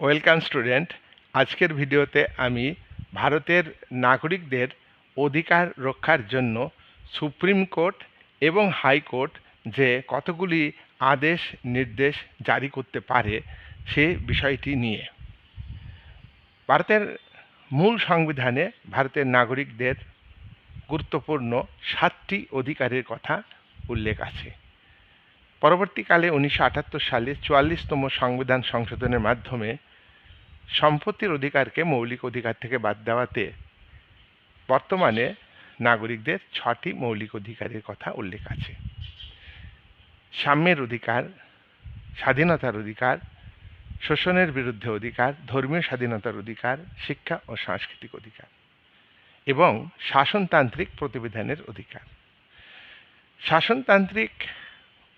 Welcome student. আজকের ভিডিওতে আমি ভারতের নাগরিকদের অধিকার রক্ষার জন্য সুপ্রিম কোর্ট এবং হাইকোর্ট যে কতগুলি আদেশ, নির্দেশ জারি করতে পারে সে বিষয়টি নিয়ে। ভারতের মূল সংবিধানে ভারতের নাগরিকদের গুরুত্বপূর্ণ সাতটি অধিকারের কথা উল্লেখ আছে। পরবর্তীকালে উনিশশো আটাত্তর সালে চুয়াল্লিশতম সংবিধান সংশোধনের মাধ্যমে সম্পত্তির অধিকারকে মৌলিক অধিকার থেকে বাদ দেওয়াতে বর্তমানে নাগরিকদের ছটি মৌলিক অধিকারের কথা উল্লেখ আছে। সাম্যের অধিকার, স্বাধীনতার অধিকার, শোষণের বিরুদ্ধে অধিকার, ধর্মীয় স্বাধীনতার অধিকার, শিক্ষা ও সাংস্কৃতিক অধিকার এবং শাসনতান্ত্রিক প্রতিবিধানের অধিকার। শাসনতান্ত্রিক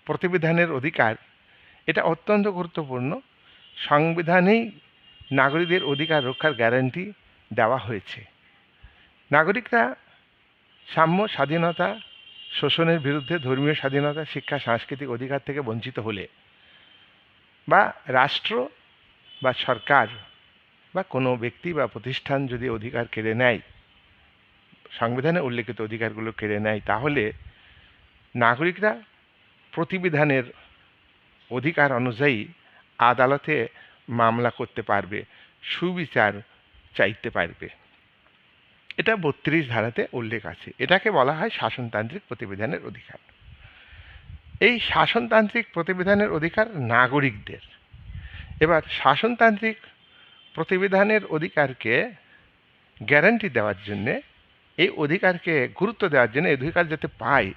প্রতিবিধানের অধিকার। এটা অত্যন্ত গুরুত্বপূর্ণ। সংবিধানেই নাগরিকদের অধিকার রক্ষার গ্যারান্টি দেওয়া হয়েছে। নাগরিকরা সাম্য স্বাধীনতা, শোষণের বিরুদ্ধে ধর্মীয় স্বাধীনতা, শিক্ষা, সাংস্কৃতিক অধিকার থেকে বঞ্চিত হলে বা রাষ্ট্র বা সরকার বা কোনো ব্যক্তি বা প্রতিষ্ঠান যদি অধিকার কেড়ে নেয়, সংবিধানে উল্লেখিত অধিকারগুলো কেড়ে নেয়, তাহলে নাগরিকরা প্রতিবিধানের অধিকার অনুযায়ী আদালতে মামলা করতে পারবে, সুবিচার চাইতে পারবে। এটা বত্রিশ ধারাতে উল্লেখ আছে। এটাকে বলা হয় শাসনতান্ত্রিক প্রতিবিধানের অধিকার। এই শাসনতান্ত্রিক প্রতিবিধানের অধিকার নাগরিকদের। এবার শাসনতান্ত্রিক প্রতিবিধানের অধিকারকে গ্যারান্টি দেওয়ার জন্যে, এই অধিকারকে গুরুত্ব দেওয়ার জন্য এই অধিকার যাতে পায়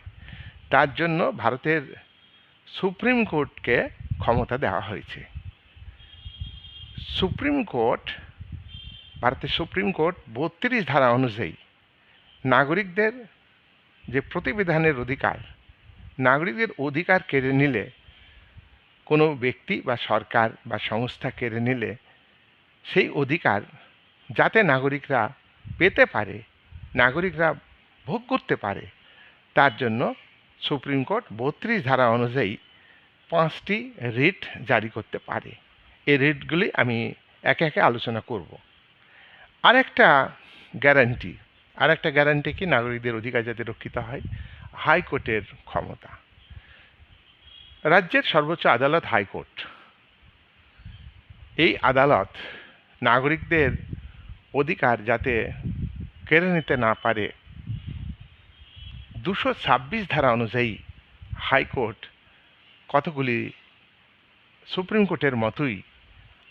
তার জন্য ভারতের সুপ্রিম কোর্টকে ক্ষমতা দেওয়া হয়েছে। সুপ্রিম কোর্ট, ভারতের সুপ্রিম কোর্ট বত্রিশ ধারা অনুযায়ী নাগরিকদের যে প্রতিবিধানের অধিকার, নাগরিকদের অধিকার কেড়ে নিলে, কোনো ব্যক্তি বা সরকার বা সংস্থা কেড়ে নিলে সেই অধিকার যাতে নাগরিকরা পেতে পারে, নাগরিকরা ভোগ করতে পারে, তার জন্য সুপ্রিম কোর্ট বত্রিশ ধারা অনুযায়ী পাঁচটি রিট জারি করতে পারে। এই রিটগুলি আমি একে একে আলোচনা করব। আরেকটা গ্যারান্টি আরেকটা গ্যারান্টি কি নাগরিকদের অধিকার যাতে রক্ষিত হয়? হাইকোর্টের ক্ষমতা। রাজ্যের সর্বোচ্চ আদালত হাইকোর্ট। এই আদালত নাগরিকদের অধিকার যাতে কেড়ে নিতে না পারে দুশো ছাব্বিশ ধারা অনুযায়ী হাইকোর্ট কতগুলি সুপ্রিম কোর্টের মতোই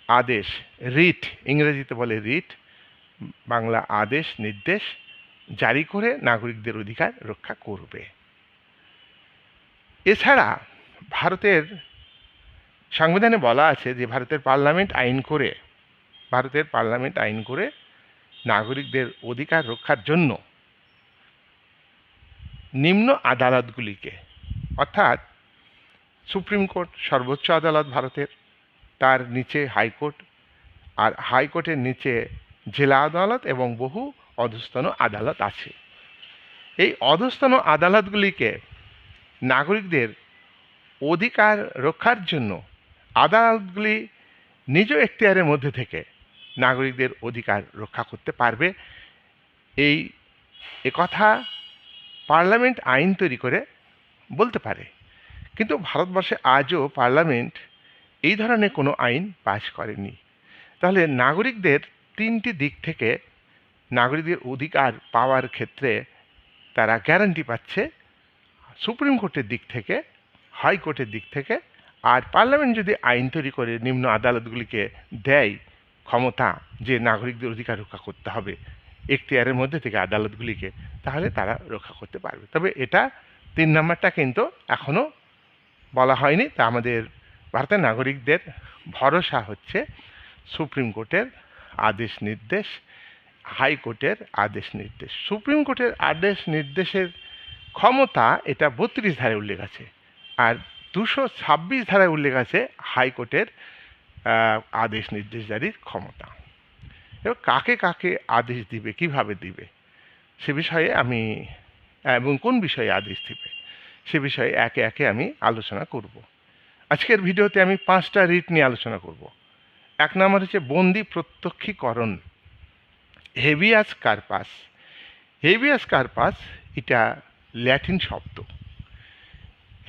আদেশ রিট ইংরেজিতে বলে রিট বাংলা আদেশ, নির্দেশ জারি করে নাগরিকদের অধিকার রক্ষা করবে। এছাড়া ভারতের, সংবিধানে বলা আছে যে ভারতের পার্লামেন্ট আইন করে, ভারতের পার্লামেন্ট আইন করে নাগরিকদের অধিকার রক্ষার জন্য নিম্ন আদালতগুলিকে। অর্থাৎ সুপ্রিম কোর্ট সর্বোচ্চ আদালত ভারতের, তার নিচে হাইকোর্ট আর হাইকোর্টের নিচে জেলা আদালত এবং বহু অধস্তন আদালত আছে। এই অধস্তন আদালতগুলিকে নাগরিকদের অধিকার রক্ষার জন্য আদালতগুলি নিজ এখতিয়ারের মধ্যে থেকে নাগরিকদের অধিকার রক্ষা করতে পারবে। এই একথা পার্লামেন্ট আইন তৈরি করে বলতে পারে। কিন্তু ভারতবর্ষে আজও পার্লামেন্ট এই ধরনের কোনো আইন পাশ করেনি। তাহলে নাগরিকদের তিনটি দিক থেকে নাগরিকদের অধিকার পাওয়ার ক্ষেত্রে তারা গ্যারান্টি পাচ্ছে। সুপ্রিম কোর্টের দিক থেকে হাইকোর্টের দিক থেকে, আর পার্লামেন্ট যদি আইন তৈরি করে, নিম্ন আদালতগুলিকে দেয় ক্ষমতা যে নাগরিকদের অধিকার রক্ষা করতে হবে এখতিয়ারের মধ্যে থেকে আদালতগুলিকে, তাহলে তারা রক্ষা করতে পারবে। তবে এটা তিন নম্বরটা কিন্তু এখনও বলা হয়নি। তা আমাদের ভারতের নাগরিকদের ভরসা হচ্ছে সুপ্রিম কোর্টের আদেশ নির্দেশ হাইকোর্টের আদেশ নির্দেশ। সুপ্রিম কোর্টের আদেশ নির্দেশের ক্ষমতা এটা বত্রিশ ধারায় উল্লেখ আছে। আর দুশো ছাব্বিশ ধারায় উল্লেখ আছে হাইকোর্টের আদেশ নির্দেশ জারির ক্ষমতা। এবার কাকে কাকে আদেশ দিবে, কীভাবে দিবে, সে বিষয়ে আমি, এবং কোন বিষয়ে আদেশ দিবে, সে বিষয়ে একে একে আমি আলোচনা করব। আজকের ভিডিওতে আমি পাঁচটা রিট নিয়ে আলোচনা করব। এক নম্বর হচ্ছে বন্দি প্রত্যক্ষীকরণ। হেভিয়াস কার্পাস। হেভিয়াস কার্পাস এটা ল্যাটিন শব্দ।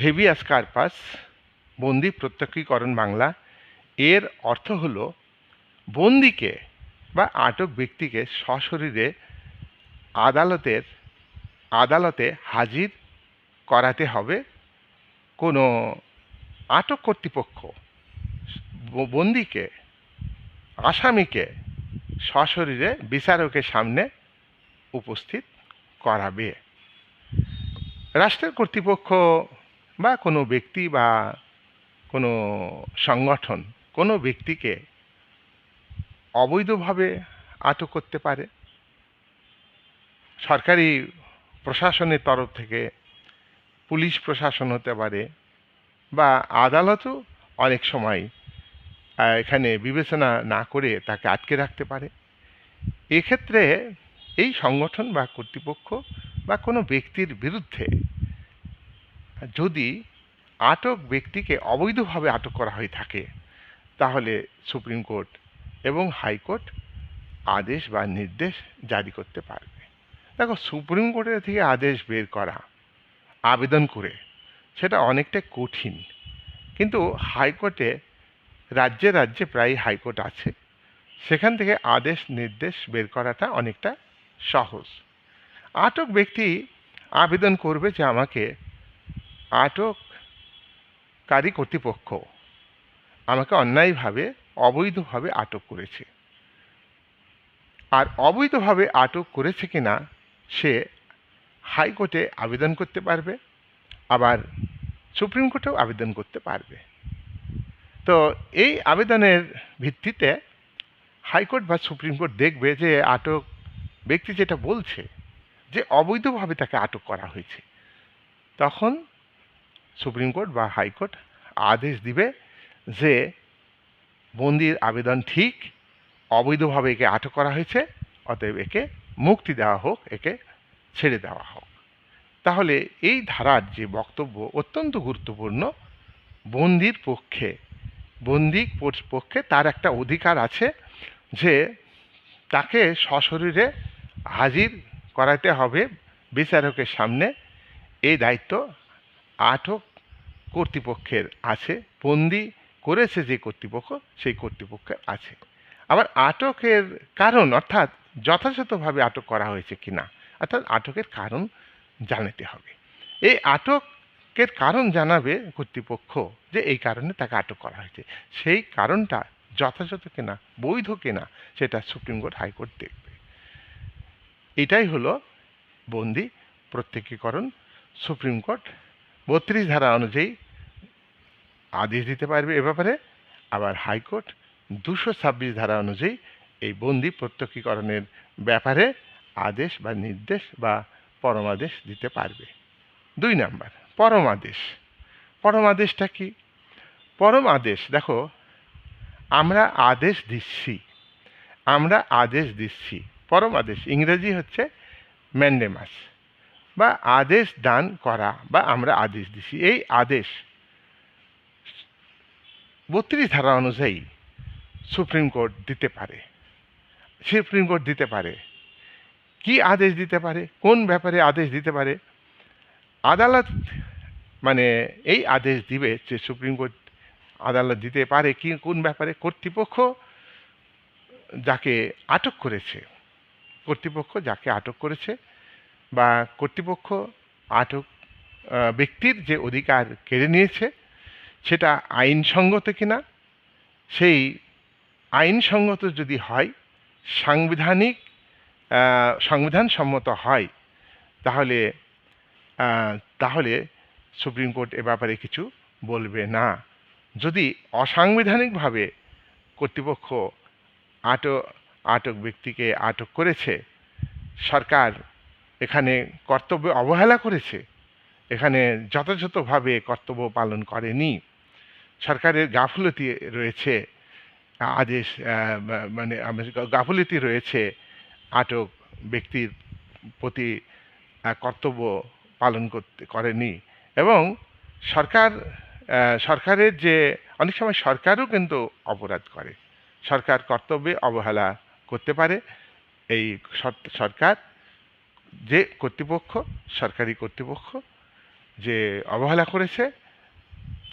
হেভিয়াস কার্পাস, বন্দি প্রত্যক্ষীকরণ বাংলা, এর অর্থ হল বন্দিকে বা আটক ব্যক্তিকে সশরীরে আদালতের, আদালতে হাজির করাতে হবে কোনো আটক কর্তৃপক্ষ। বন্দিকে, আসামিকে সশরীরে বিচারকের সামনে উপস্থিত করাবে। রাষ্ট্রের কর্তৃপক্ষ বা কোনো ব্যক্তি বা কোনো সংগঠন কোনো ব্যক্তিকে অবৈধভাবে আটক করতে পারে। সরকারি প্রশাসনের তরফ থেকে, পুলিশ প্রশাসন হতে পারে বা আদালতও অনেক সময় এখানে বিবেচনা না করে তাকে আটকে রাখতে পারে। এক্ষেত্রে এই সংগঠন বা কর্তৃপক্ষ বা কোনো ব্যক্তির বিরুদ্ধে যদি আটক ব্যক্তিকে অবৈধভাবে আটক করা হয়ে থাকে, তাহলে সুপ্রিম কোর্ট এবং হাইকোর্ট আদেশ বা নির্দেশ জারি করতে পারবে। দেখো, সুপ্রিম কোর্টের থেকে আদেশ বের করা, আবেদন করে, সেটা অনেকটা কঠিন। কিন্তু হাইকোর্টে রাজ্যে রাজ্যে প্রায় হাইকোর্ট আছে। সেখান থেকে আদেশ, নির্দেশ বের করাটা অনেকটা সহজ। আটক ব্যক্তি আবেদন করবে যে আমাকে আটককারী কর্তৃপক্ষ আমাকে অন্যায়ভাবে অবৈধভাবে আটক করেছে। আর অবৈধভাবে আটক করেছে কিনা সে হাইকোর্টে আবেদন করতে পারবে, আবার সুপ্রিম কোর্টেও আবেদন করতে পারবে। তো এই আবেদনের ভিত্তিতে হাইকোর্ট বা সুপ্রিম কোর্ট দেখবে যে আটক ব্যক্তি যেটা বলছে যে অবৈধভাবে তাকে আটক করা হয়েছে। তখন সুপ্রিম কোর্ট বা হাইকোর্ট আদেশ দিবে যে বন্দির আবেদন ঠিক, অবৈধভাবে একে আটক করা হয়েছে, অতএব একে মুক্তি দেওয়া হোক, একে ছেড়ে দেওয়া হোক। তাহলে এই ধারার যে বক্তব্য অত্যন্ত গুরুত্বপূর্ণ, বন্দির পক্ষে, বন্দি পক্ষে তার একটা অধিকার আছে যে তাকে সশরীরে হাজির করাতে হবে বিচারকের সামনে। এই দায়িত্ব আটক কর্তৃপক্ষের আছে। বন্দি করেছে যে কর্তৃপক্ষ, সেই কর্তৃপক্ষের আছে। আবার আটকের কারণ অর্থাৎ যথাযথভাবে আটক করা হয়েছে কিনা অর্থাৎ আটকের কারণ জানাতে হবে। এই আটকের কারণ জানাবে কর্তৃপক্ষ যে এই কারণে তাকে আটক করা হয়েছে। সেই কারণটা যথাযথ কিনা, বৈধ কিনা, সেটা সুপ্রিম কোর্ট হাইকোর্ট দেখবে। এটাই হলো বন্দি প্রত্যেকীকরণ, সুপ্রিম কোর্ট বত্রিশ ধারা অনুযায়ী আদেশ দিতে পারবে এ ব্যাপারে। আবার হাইকোর্ট দুশো ছাব্বিশ ধারা অনুযায়ী এই বন্দি প্রত্যক্ষীকরণের ব্যাপারে আদেশ বা নির্দেশ বা পরমাদেশ দিতে পারবে। দুই নাম্বার, পরমাদেশ। পরমাদেশটা কি? পরম আদেশ দেখো, আমরা আদেশ দিচ্ছি। আমরা আদেশ দিচ্ছি। পরম আদেশ ইংরেজি হচ্ছে ম্যান্ডেমাস। বা আদেশ দান করা বা আমরা আদেশ দিচ্ছি। এই আদেশ বত্রিশ ধারা অনুযায়ী সুপ্রিম কোর্ট দিতে পারে। সুপ্রিম কোর্ট দিতে পারে। কি আদেশ দিতে পারে? কোন ব্যাপারে আদেশ দিতে পারে? আদালত মানে এই আদেশ দিবে যে সুপ্রিম কোর্ট আদালত দিতে পারে কি, কোন ব্যাপারে? কর্তৃপক্ষ যাকে আটক করেছে। কর্তৃপক্ষ যাকে আটক করেছে বা কর্তৃপক্ষ আটক ব্যক্তির যে অধিকার কেড়ে নিয়েছে সেটা আইনসঙ্গত কিনা? সেই আইনসঙ্গত যদি হয় সাংবিধানিক আহ, সংবিধানসম্মত হয় তাহলে তাহলে সুপ্রিম কোর্ট এ ব্যাপারে কিছু বলবে না। যদি অসাংবিধানিকভাবে কর্তৃপক্ষ আটক আটক ব্যক্তিকে আটক করেছে সরকার এখানে কর্তব্য অবহেলা করেছে এখানে যথাযথভাবে কর্তব্য পালন করেনি সরকারের গাফলতি রয়েছে, আদেশ মানে আম- গাফলতি রয়েছে আটক ব্যক্তির প্রতি কর্তব্য পালন করতে, করেনি। এবং সরকার সরকারের যে, অনেক সময় সরকারও কিন্তু অপরাধ করে। সরকার কর্তব্যে অবহেলা করতে পারে, এই সরকার যে কর্তৃপক্ষ, সরকারি কর্তৃপক্ষ যে অবহেলা করেছে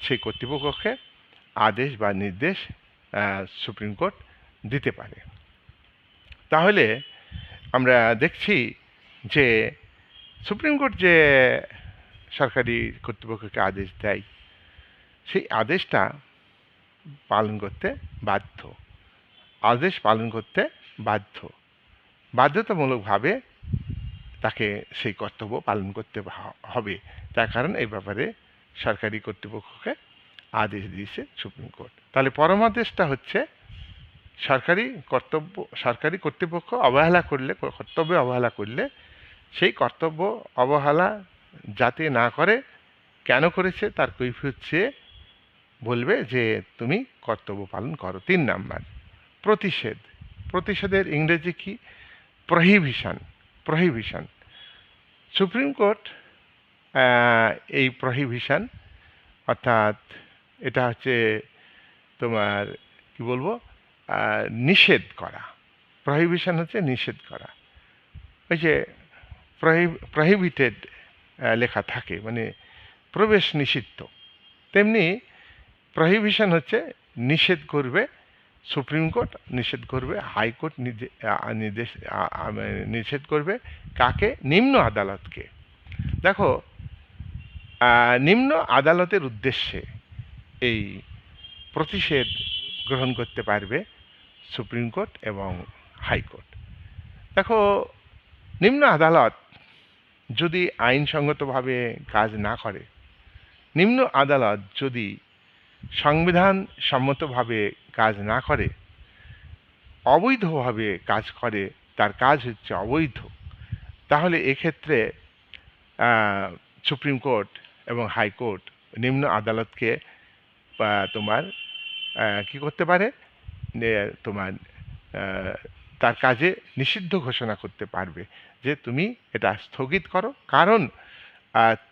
সেই কর্তৃপক্ষকে আদেশ বা নির্দেশ সুপ্রিম কোর্ট দিতে পারে। তাহলে আমরা দেখছি যে সুপ্রিম কোর্ট যে সরকারি কর্তৃপক্ষকে আদেশ দেয়, সেই আদেশটা পালন করতে বাধ্য। আদেশ পালন করতে বাধ্য। বাধ্যতামূলকভাবে তাকে সেই কর্তব্য পালন করতে হবে। তার কারণ এই ব্যাপারে সরকারি কর্তৃপক্ষকে আদেশ দিয়েছে সুপ্রিম কোর্ট। তাহলে পরমাদেশটা হচ্ছে সরকারি কর্তব্য, সরকারি কর্তৃপক্ষ অবহেলা করলে, কর্তব্যে অবহেলা করলে সেই কর্তব্য অবহেলা যাতে না করে, কেন করেছে, তার কৈফিয়ত চেয়ে বলবে যে তুমি কর্তব্য পালন করো। তিন নাম্বার, প্রতিষেধ। প্রতিষেধের ইংরেজি কি? প্রহিবিশন। প্রহিবিশন। সুপ্রিম কোর্ট এই প্রহিবিশন অর্থাৎ এটা হচ্ছে তোমার, কি বলব নিষেধ করা। প্রহিবিশন হচ্ছে নিষেধ করা। ওই যে প্রহিবিটেড লেখা থাকে মানে প্রবেশ নিষিদ্ধ। তেমনি প্রহিবিশন হচ্ছে নিষেধ করবে সুপ্রিম কোর্ট, নিষেধ করবে হাইকোর্ট নির্দেশ নিষেধ করবে কাকে? নিম্ন আদালতকে। দেখো নিম্ন আদালতের উদ্দেশ্যে এই প্রতিষেধ গ্রহণ করতে পারবে সুপ্রিম কোর্ট এবং হাইকোর্ট দেখো, নিম্ন আদালত যদি আইনসঙ্গতভাবে কাজ না করে, নিম্ন আদালত যদি সংবিধান সম্মতভাবে কাজ না করে, অবৈধভাবে কাজ করে, তার কাজ হচ্ছে অবৈধ, তাহলে এক্ষেত্রে সুপ্রিম কোর্ট এবং হাইকোর্ট নিম্ন আদালতকে তোমার কি করতে পারে? তোমার তার কাজে নিষিদ্ধ ঘোষণা করতে পারবে যে তুমি এটা স্থগিত করো। কারণ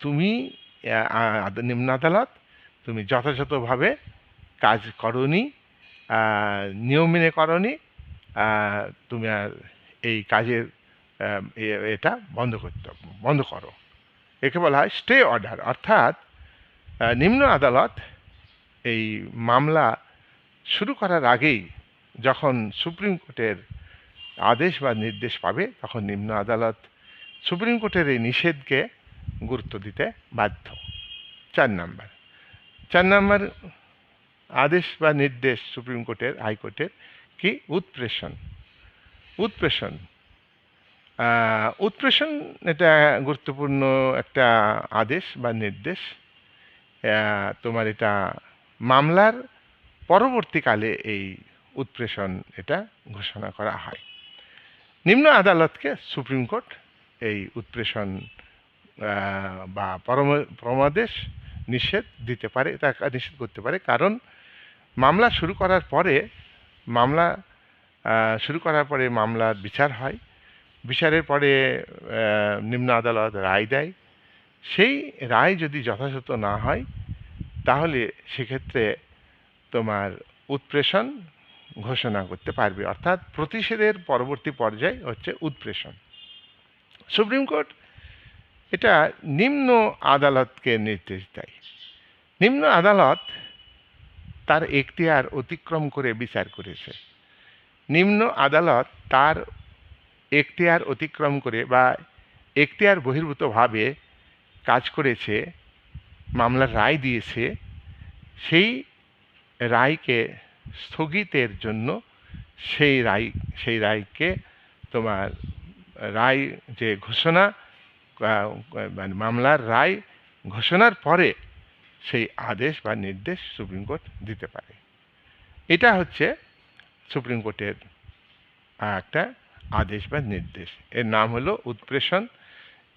তুমি নিম্ন আদালত, তুমি যথাযথভাবে কাজ করনি নিয়ম মেনে করনি তুমি এই কাজের এটা বন্ধ করতে, বন্ধ করো। একে বলা হয় স্টে অর্ডার অর্থাৎ নিম্ন আদালত এই মামলা শুরু করার আগেই যখন সুপ্রিম কোর্টের আদেশ বা নির্দেশ পাবে, তখন নিম্ন আদালত সুপ্রিম কোর্টের এই নিষেধকে গুরুত্ব দিতে বাধ্য। চার নাম্বার। চার নাম্বার আদেশ বা নির্দেশ সুপ্রিম কোর্টের, হাইকোর্টের কি? উৎপ্রেষণ। উৎপ্রেষণ। উৎপ্রেষণ এটা গুরুত্বপূর্ণ একটা আদেশ বা নির্দেশ। তোমার এটা মামলার পরবর্তীকালে এই উৎপ্রেষণ এটা ঘোষণা করা হয়। নিম্ন আদালতকে সুপ্রিম কোর্ট এই উৎপ্রেষণ বা পরম- পরমাদেশ নিষেধ দিতে পারে, তা নিষেধ করতে পারে। কারণ মামলা শুরু করার পরে, মামলা শুরু করার পরে মামলার বিচার হয়। বিচারের পরে নিম্ন আদালত রায় দেয়। সেই রায় যদি যথাযথ না হয়, তাহলে সেক্ষেত্রে তোমার উৎপ্রেষণ ঘোষণা করতে পারবে। অর্থাৎ প্রতিষেধের পরবর্তী পর্যায় হচ্ছে উৎপ্রেষণ। সুপ্রিম কোর্ট এটা নিম্ন আদালতকে নির্দেশ দেয়। নিম্ন আদালত তার এখতিয়ার অতিক্রম করে বিচার করেছে। নিম্ন আদালত তার এখতিয়ার অতিক্রম করে বা এখতিয়ার বহির্ভূতভাবে কাজ করেছে, মামলার রায় দিয়েছে, সেই রায়কে স্থগিতের জন্য সেই রায়, সেই রায়কে তোমার রায় যে ঘোষণা মানে মামলার রায় ঘোষণার পরে সেই আদেশ বা নির্দেশ সুপ্রিম কোর্ট দিতে পারে। এটা হচ্ছে সুপ্রিম কোর্টের একটা আদেশ বা নির্দেশ। এর নাম হলো উৎপ্রেষণ।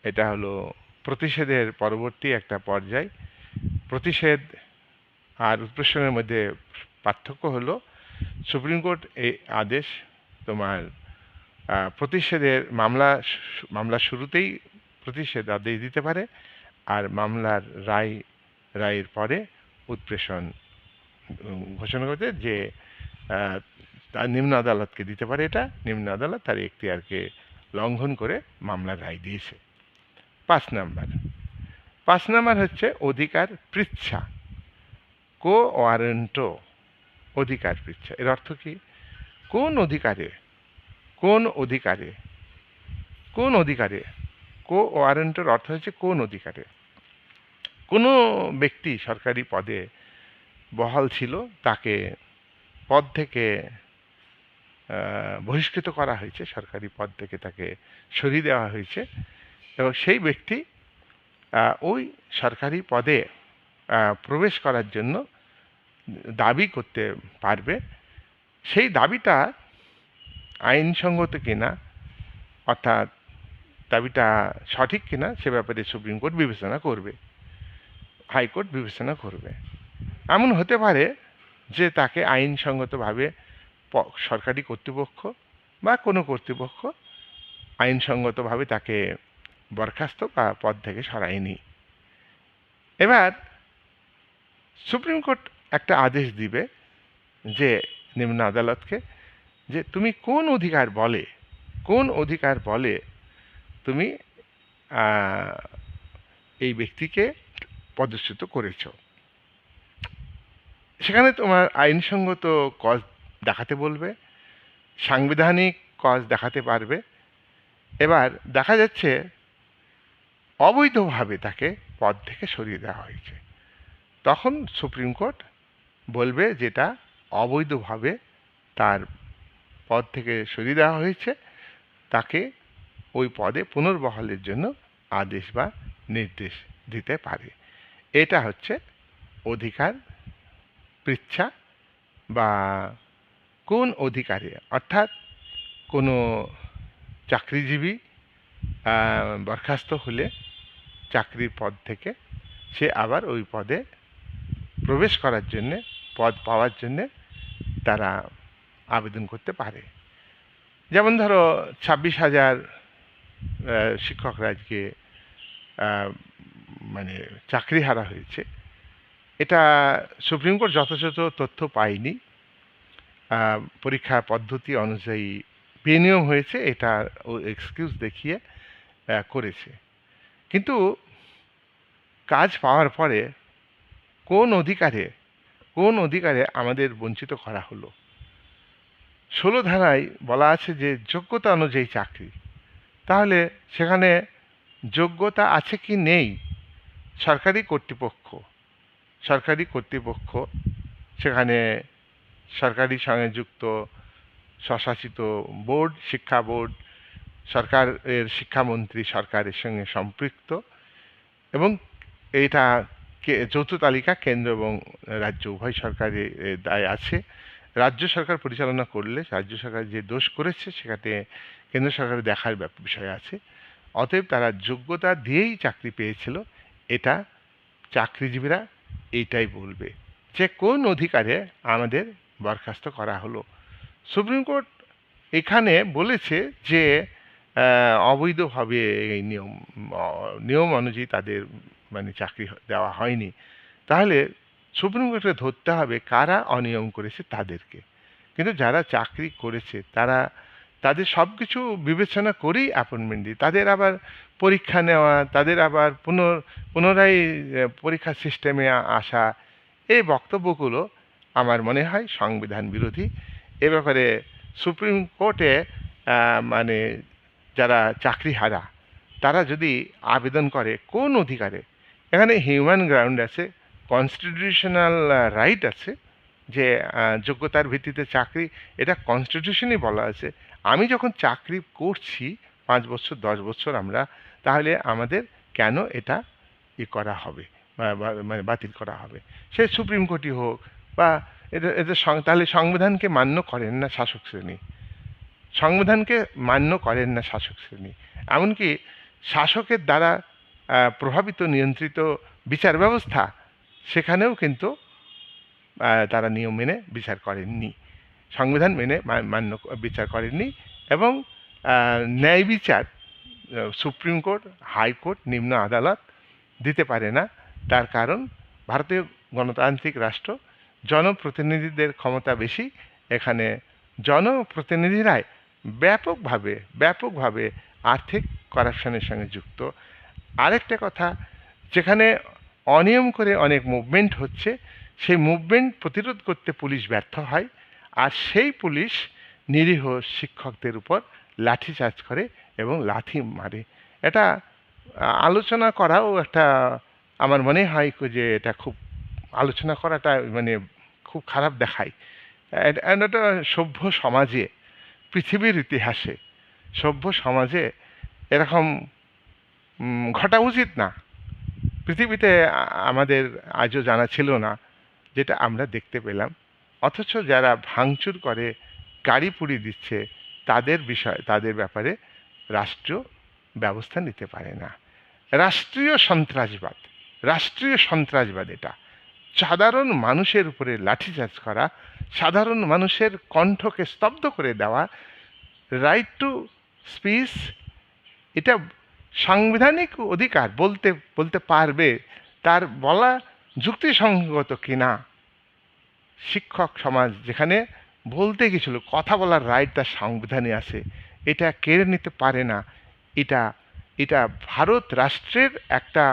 এটা হলো প্রতিষেধের পরবর্তী একটা পর্যায়। প্রতিষেধ আর উৎপ্রেষণের মধ্যে পার্থক্য হলো, সুপ্রিম কোর্ট এই আদেশ তোমার প্রতিষেধের মামলা মামলা শুরুতেই প্রতিষেধ আদেশ দিতে পারে আর মামলার রায়, রায়ের পরে উৎপ্রেষণ ঘোষণা করতে যে তার নিম্ন আদালতকে দিতে পারে এটা। নিম্ন আদালত তার এখতিয়ারকে লঙ্ঘন করে মামলার রায় দিয়েছে। পাঁচ নাম্বার। পাঁচ নাম্বার হচ্ছে অধিকার পৃচ্ছা। কো ওয়ারেন্টো অধিকার পৃচ্ছা। এর অর্থ কি? কোন অধিকারে কোন অধিকারে কোন অধিকারে কো ওয়ারেন্টের অর্থ হচ্ছে কোন অধিকারে। কোনো ব্যক্তি সরকারি পদে বহাল ছিল, তাকে পদ থেকে বহিষ্কৃত করা হয়েছে, সরকারি পদ থেকে তাকে সরিয়ে দেওয়া হয়েছে এবং সেই ব্যক্তি ওই সরকারি পদে প্রবেশ করার জন্য দাবি করতে পারবে। সেই দাবিটা আইনসঙ্গত কিনা, অর্থাৎ দাবিটা সঠিক কিনা, সে ব্যাপারে সুপ্রিম কোর্ট বিবেচনা করবে, হাইকোর্ট বিবেচনা করবে। এমন হতে পারে যে তাকে আইনসঙ্গতভাবে সরকারি কর্তৃপক্ষ বা কোনো কর্তৃপক্ষ আইনসঙ্গতভাবে তাকে বরখাস্ত বা পদ থেকে সরায়নি। এবার সুপ্রিম কোর্ট একটা আদেশ দিবে যে নিম্ন আদালতকে যে তুমি কোন অধিকার বলে, কোন অধিকার বলে তুমি এই ব্যক্তিকে পদচ্যুত করেছ। সেখানে তোমার আইনসঙ্গত কজ দেখাতে বলবে, সাংবিধানিক কজ দেখাতে পারবে। এবার দেখা যাচ্ছে অবৈধভাবে তাকে পদ থেকে সরিয়ে দেওয়া হয়েছে। তখন সুপ্রিম কোর্ট বলবে যেটা অবৈধভাবে তার পদ থেকে সরিয়ে দেওয়া হয়েছে, তাকে ওই পদে পুনর্বহালের জন্য আদেশ বা নির্দেশ দিতে পারে। এটা হচ্ছে অধিকার, পৃচ্ছা বা কোন অধিকারে? অর্থাৎ কোনো চাকরিজীবী বরখাস্ত হলে চাকরির পদ থেকে সে আবার ওই পদে প্রবেশ করার জন্যে, পদ পাওয়ার জন্যে তারা আবেদন করতে পারে। যেমন ধরো ছাব্বিশ হাজার শিক্ষকরা আজকে মানে চাকরি হারা হয়েছে। এটা সুপ্রিম কোর্ট যথাযথ তথ্য পায়নি। পরীক্ষা পদ্ধতি অনুযায়ী বেনিয়ম হয়েছে, এটা ও এক্সকিউজ দেখিয়ে করেছে। কিন্তু কাজ পাওয়ার পরে কোন অধিকারে কোন অধিকারে আমাদের বঞ্চিত করা হলো? ষোলো ধারায় বলা আছে যে, যোগ্যতা অনুযায়ী চাকরি। তাহলে সেখানে যোগ্যতা আছে কি নেই? সরকারি কর্তৃপক্ষ সরকারি কর্তৃপক্ষ সেখানে সরকারি সঙ্গে যুক্ত স্বশাসিত বোর্ড, শিক্ষা বোর্ড, সরকারের শিক্ষামন্ত্রী সরকারের সঙ্গে সম্পৃক্ত এবং এটা যৌথ তালিকা কেন্দ্র এবং রাজ্য উভয় সরকারের দায় আছে। রাজ্য সরকার পরিচালনা করলে, রাজ্য সরকার যে দোষ করেছে সেখানে কেন্দ্র সরকারের দেখার বিষয় আছে। অতএব তারা যোগ্যতা দিয়েই চাকরি পেয়েছিল, এটা চাকরিজীবীরা এইটাই বলবে যে কোন অধিকারে আমাদের বরখাস্ত করা হলো। সুপ্রিম কোর্ট এখানে বলেছে যে অবৈধভাবে এই নিয়ম নিয়ম অনুযায়ী তাদের মানে চাকরি দেওয়া হয়নি। তাহলে সুপ্রিম কোর্টে ধরতে হবে কারা অনিয়ম করেছে তাদেরকে। কিন্তু যারা চাকরি করেছে, তারা তাদের সব কিছু বিবেচনা করেই অ্যাপয়েন্টমেন্ট দিই তাদের আবার পরীক্ষা নেওয়া, তাদের আবার পুনর, পুনরায় পরীক্ষা সিস্টেমে আসা, এই বক্তব্যগুলো আমার মনে হয় সংবিধান বিরোধী। এ ব্যাপারে সুপ্রিম কোর্টে মানে যারা চাকরি হারা তারা যদি আবেদন করে কোন অধিকারে, এখানে হিউম্যান গ্রাউন্ড আছে, কনস্টিটিউশনাল রাইট আছে যে যোগ্যতার ভিত্তিতে চাকরি, এটা কনস্টিটিউশনই বলা আছে। আমি যখন চাকরি করছি পাঁচ বছর, দশ বছর আমরা, তাহলে আমাদের কেন এটা ই করা হবে মানে বাতিল করা হবে? সে সুপ্রিম কোর্টই হোক বা এদের এদের তাহলে সংবিধানকে মান্য করেন না শাসক শ্রেণি। সংবিধানকে মান্য করেন না শাসক শ্রেণি। এমনকি শাসকের দ্বারা প্রভাবিত, নিয়ন্ত্রিত বিচার ব্যবস্থা সেখানেও কিন্তু তারা নিয়ম মেনে বিচার করেননি। সংবিধান মেনে মান্য বিচার করেননি এবং ন্যায় বিচার সুপ্রিম কোর্ট হাইকোর্ট নিম্ন আদালত দিতে পারে না। তার কারণ, ভারতীয় গণতান্ত্রিক রাষ্ট্র জনপ্রতিনিধিদের ক্ষমতা বেশি। এখানে জনপ্রতিনিধিরাই ব্যাপকভাবে ব্যাপকভাবে আর্থিক করাপশনের সঙ্গে যুক্ত। আরেকটা কথা, যেখানে অনিয়ম করে অনেক মুভমেন্ট হচ্ছে, সেই মুভমেন্ট প্রতিরোধ করতে পুলিশ ব্যর্থ হয় আর সেই পুলিশ নিরীহ শিক্ষকদের উপর লাঠিচার্জ করে এবং লাথি মারে। এটা আলোচনা করাও একটা আমার মনে হয় যে এটা খুব আলোচনা করাটা মানে খুব খারাপ দেখায়। এটা সভ্য সমাজে, পৃথিবীর ইতিহাসে সভ্য সমাজে এরকম ঘটা উচিত না। পৃথিবীতে আমাদের আজও জানা ছিল না যেটা আমরা দেখতে পেলাম। অথচ যারা ভাঙচুর করে, গাড়ি পুড়িয়ে দিচ্ছে, তাদের বিষয়, তাদের ব্যাপারে রাষ্ট্র ব্যবস্থা নিতে পারে না। রাষ্ট্রীয় সন্ত্রাসবাদ রাষ্ট্রীয় সন্ত্রাসবাদ এটা। সাধারণ মানুষের উপরে লাঠিচার্জ করা, সাধারণ মানুষের কণ্ঠকে স্তব্ধ করে দেওয়া রাইট টু স্পিচ এটা সাংবিধানিক অধিকার বলতে বলতে পারবে, তার বলা যুক্তিসঙ্গত কিনা? শিক্ষক সমাজ যেখানে বলতে গেছিল, কথা বলার রাইট তার সংবিধানে আছে, এটা কেড়ে নিতে পারে না। এটা এটা ভারত রাষ্ট্রের একটা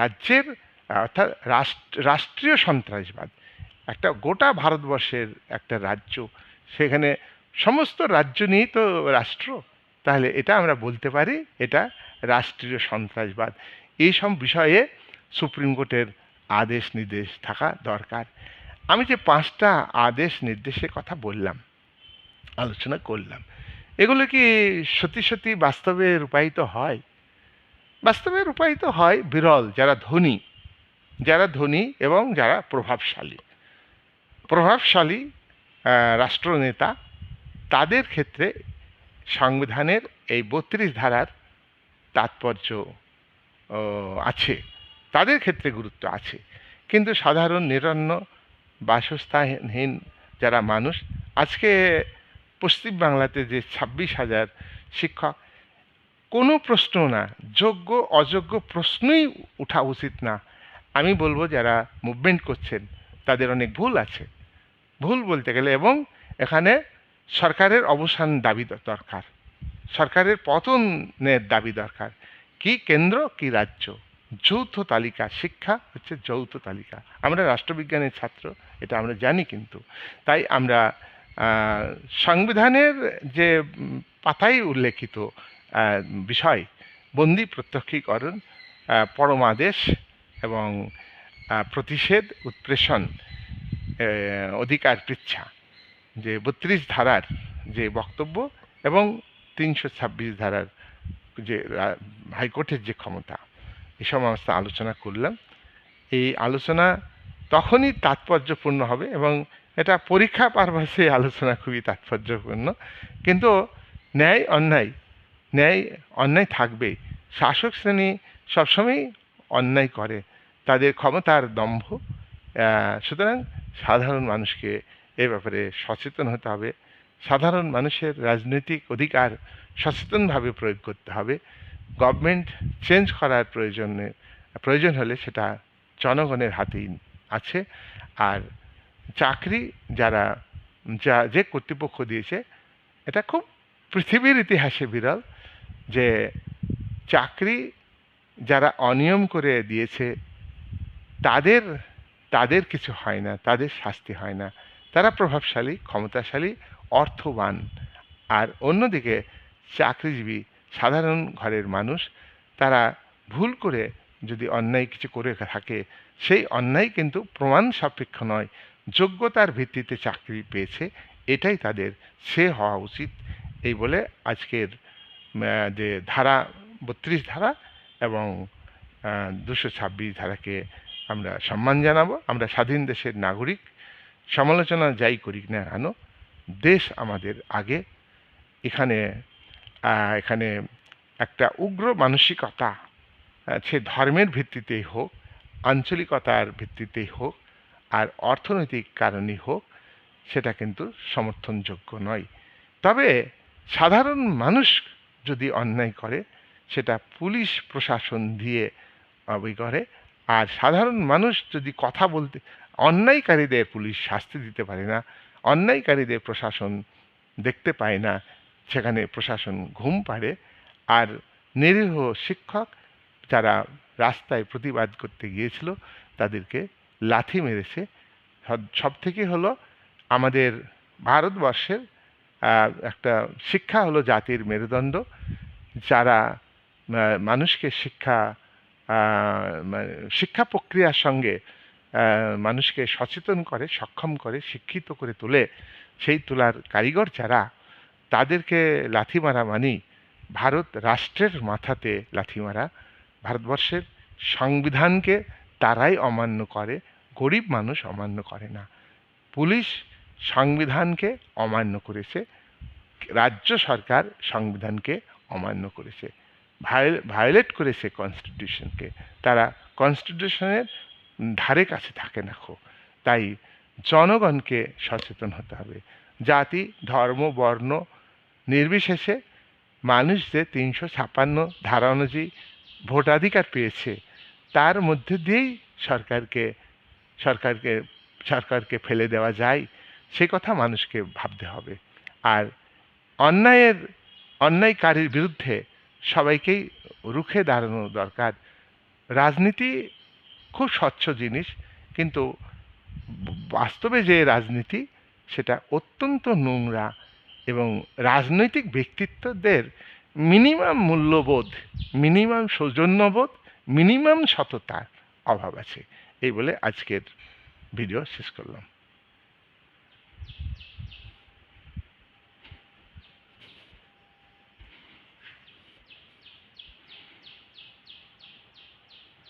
রাজ্যের অর্থাৎ রাষ্ট্র, রাষ্ট্রীয় সন্ত্রাসবাদ। একটা গোটা ভারতবর্ষের একটা রাজ্য, সেখানে সমস্ত রাজ্য নিয়েই তো রাষ্ট্র। তাহলে এটা আমরা বলতে পারি, এটা রাষ্ট্রীয় সন্ত্রাসবাদ। এই সব বিষয়ে সুপ্রিম কোর্টের আদেশ নির্দেশ থাকা দরকার। আমি যে পাঁচটা আদেশ নির্দেশের কথা বললাম, আলোচনা করলাম, এগুলো কি সত্যি সত্যি বাস্তবে রূপায়িত হয়? বাস্তবে রূপায়িত হয় বিরল, যারা ধনী যারা ধনী এবং যারা প্রভাবশালী। প্রভাবশালী রাষ্ট্রনেতা, তাদের ক্ষেত্রে সংবিধানের এই বত্রিশ ধারার তাৎপর্য আছে। তাদের ক্ষেত্রে গুরুত্ব আছে। কিন্তু সাধারণ, নিরন্ন, বাসস্থানহীন যারা মানুষ, আজকে পশ্চিমবাংলাতে যে ছাব্বিশ হাজার শিক্ষক, কোনো প্রশ্ন না, যোগ্য, অযোগ্য প্রশ্নই উঠা উচিত না। আমি বলব যারা মুভমেন্ট করছেন, তাদের অনেক ভুল আছে। ভুল বলতে গেলে এবং এখানে সরকারের অবসান দাবি দরকার। সরকারের পতনের দাবি দরকার। কি কেন্দ্র, কি রাজ্য? যৌথ তালিকা, শিক্ষা হচ্ছে যৌথ তালিকা। আমরা রাষ্ট্রবিজ্ঞানের ছাত্র, এটা আমরা জানি কিন্তু। তাই আমরা সংবিধানের যে পাতায় উল্লেখিত বিষয়, বন্দি প্রত্যক্ষীকরণ পরমাদেশ এবং প্রতিষেধ, উৎপ্রেষণ অধিকার, পৃচ্ছা। যে বত্রিশ ধারার যে বক্তব্য এবং তিনশো ছাব্বিশ ধারার যে হাইকোর্টের যে ক্ষমতা এই সমস্ত আলোচনা করলাম। এই আলোচনা তখনই তাৎপর্যপূর্ণ হবে এবং এটা পরীক্ষা পারভাসে আলোচনা খুবই তাৎপর্যপূর্ণ। কিন্তু ন্যায় অন্যায় ন্যায় অন্যায় থাকবে। শাসক শ্রেণি সবসময়ই অন্যায় করে। তাদের ক্ষমতার দম্ভ। সুতরাং সাধারণ মানুষকে এ ব্যাপারে সচেতন হতে হবে। সাধারণ মানুষের রাজনৈতিক অধিকার সচেতনভাবে প্রয়োগ করতে হবে। গভর্নমেন্ট চেঞ্জ করার প্রয়োজনে, প্রয়োজন হলে সেটা জনগণের হাতেই আছে। আর চাকরি যারা, যা, যে কর্তৃপক্ষ দিয়েছে, এটা খুব পৃথিবীর ইতিহাসে বিরল যে চাকরি যারা অনিয়ম করে দিয়েছে তাদের তাদের কিছু হয় না, তাদের শাস্তি হয় না। তারা প্রভাবশালী, ক্ষমতাশালী, অর্থবান। আর অন্যদিকে চাকরিজীবী, সাধারণ ঘরের মানুষ, তারা ভুল করে যদি অন্যায় কিছু করে থাকে, সেই অন্যায় কিন্তু প্রমাণ সাপেক্ষ নয়। যোগ্যতার ভিত্তিতে চাকরি পেয়েছে, এটাই তাদের সে হওয়া উচিত। এই বলে আজকের যে ধারা, বত্রিশ ধারা এবং দুশো ছাব্বিশ ধারাকে আমরা সম্মান জানাব, আমরা স্বাধীন দেশের নাগরিক। সমালোচনা যাই করি না কেন, দেশ আমাদের আগে। এখানে এখানে একটা উগ্র মানসিকতা সে ধর্মের ভিত্তিতেই হোক, আঞ্চলিকতার ভিত্তিতেই হোক, আর অর্থনৈতিক কারণেই হোক, সেটা কিন্তু সমর্থনযোগ্য নয়। তবে সাধারণ মানুষ যদি অন্যায় করে, সেটা পুলিশ প্রশাসন দিয়ে ওই করে আর সাধারণ মানুষ যদি কথা বলতে, অন্যায়কারীদের পুলিশ শাস্তি দিতে পারে না, অন্যায়কারীদের প্রশাসন দেখতে পায় না, সেখানে প্রশাসন ঘুম পাড়ে, আর নিরীহ শিক্ষক যারা রাস্তায় প্রতিবাদ করতে গিয়েছিল, তাদেরকে লাথি মেরেছে। সব থেকে হলো আমাদের ভারতবর্ষের একটা শিক্ষা হলো জাতির মেরুদণ্ড। যারা মানুষকে শিক্ষা শিক্ষা প্রক্রিয়ার সঙ্গে মানুষকে সচেতন করে, সক্ষম করে, শিক্ষিত করে তোলে, সেই তোলার কারিগর যারা, তাদেরকে লাথি মারা মানি ভারত রাষ্ট্রের মাথাতে লাথি মারা। ভারতবর্ষের সংবিধানকে তারাই অমান্য করে, গরিব মানুষ অমান্য করে না। পুলিশ সংবিধানকে অমান্য করেছে, রাজ্য সরকার সংবিধানকে অমান্য করেছে। ভায়োলেট করেছে কনস্টিটিউশনকে তারা কনস্টিটিউশনের ধারে কাছে থাকে না খো তাই জনগণকে সচেতন হতে হবে। জাতি, ধর্ম, বর্ণ নির্বিশেষে মানুষ যে তিনশো ছাপ্পান্ন ধারা অনুযায়ী ভোটাধিকার পেয়েছে। তার মধ্যে দিয়েই সরকারকে সরকারকে সরকারকে ফেলে দেওয়া যায়, সে কথা মানুষকে ভাবতে হবে। আর অন্যায়ের, অন্যায়কারীর বিরুদ্ধে সবাইকেই রুখে দাঁড়ানো দরকার। রাজনীতি খুব স্বচ্ছ জিনিস, কিন্তু বাস্তবে যে রাজনীতি, সেটা অত্যন্ত নোংরা এবং রাজনৈতিক ব্যক্তিত্বদের মিনিমাম মূল্যবোধ, মিনিমাম সৌজন্যবোধ, মিনিমাম সততার অভাব আছে। এই বলে আজকের ভিডিও শেষ করলাম।